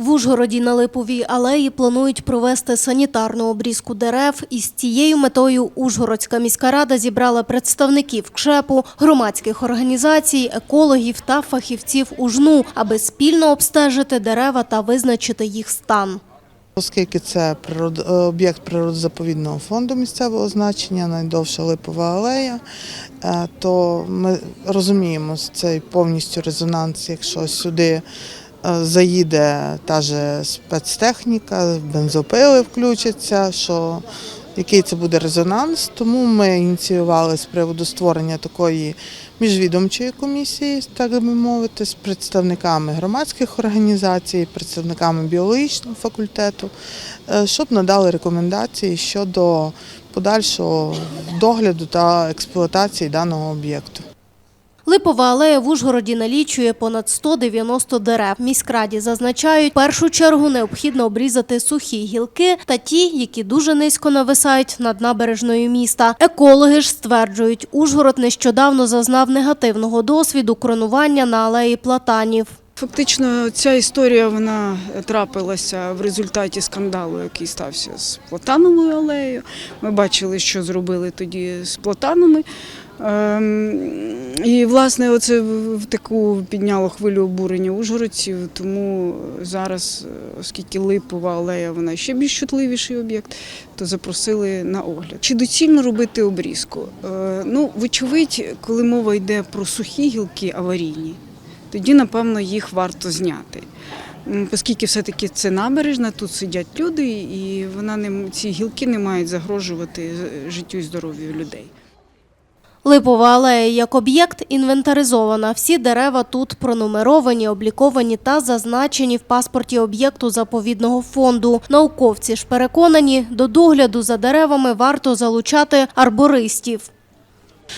В Ужгороді на Липовій алеї планують провести санітарну обрізку дерев. І з цією метою Ужгородська міська рада зібрала представників КШЕПу, громадських організацій, екологів та фахівців УЖНУ, аби спільно обстежити дерева та визначити їх стан. Оскільки це е, об'єкт природозаповідного фонду місцевого значення, найдовша липова алея, е, то ми розуміємо цей повністю резонанс, якщо сюди заїде та же спецтехніка, бензопили включаться, що який це буде резонанс. Тому ми ініціювали з приводу створення такої міжвідомчої комісії, так би мовити, з представниками громадських організацій, представниками біологічного факультету, е, щоб надали рекомендації щодо подальшого догляду та експлуатації даного об'єкту. Липова алея в Ужгороді налічує понад 190 дерев. Міськраді зазначають, в першу чергу необхідно обрізати сухі гілки та ті, які дуже низько нависають над набережною міста. Екологи ж стверджують, Ужгород нещодавно зазнав негативного досвіду кронування на алеї платанів. Фактично, ця історія вона трапилася в результаті скандалу, який стався з Платановою алеєю. Ми бачили, що зробили тоді з платанами. Ем, І, власне, оце в таку підняло хвилю обурення ужгородців. Тому зараз, оскільки липова алея, вона ще більш чутливіший об'єкт, то запросили на огляд. Чи доцільно робити обрізку? Е, Ну, вочевидь, коли мова йде про сухі гілки аварійні, тоді, напевно, їх варто зняти. Оскільки все-таки це набережна, тут сидять люди, і вона не, ці гілки не мають загрожувати е, життю і здоров'ю людей. Липова алея як об'єкт інвентаризована. Всі дерева тут пронумеровані, обліковані та зазначені в паспорті об'єкту заповідного фонду. Науковці ж переконані, до догляду за деревами варто залучати арбористів.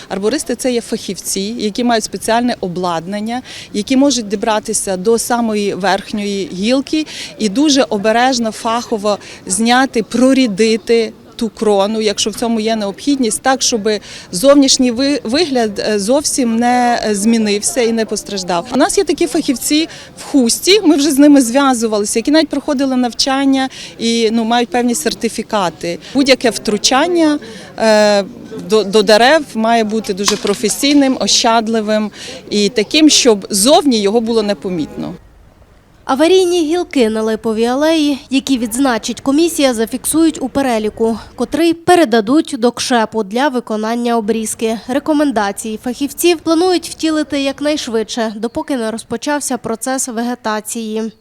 Арбористи це є фахівці, які мають спеціальне обладнання, які можуть дібратися до самої верхньої гілки і дуже обережно, фахово зняти, прорідити. Ту крону, якщо в цьому є необхідність, так щоб зовнішній ви- вигляд е, зовсім не е, змінився і не постраждав. У нас є такі фахівці в хусті. Ми вже з ними зв'язувалися, які навіть проходили навчання і ну мають певні сертифікати. Будь-яке втручання е, до, до дерев має бути дуже професійним, ощадливим і таким, щоб зовні його було непомітно. Аварійні гілки на липовій алеї, які відзначить комісія, зафіксують у переліку, котрий передадуть до КШЕПу для виконання обрізки. Рекомендації фахівців планують втілити якнайшвидше, допоки не розпочався процес вегетації.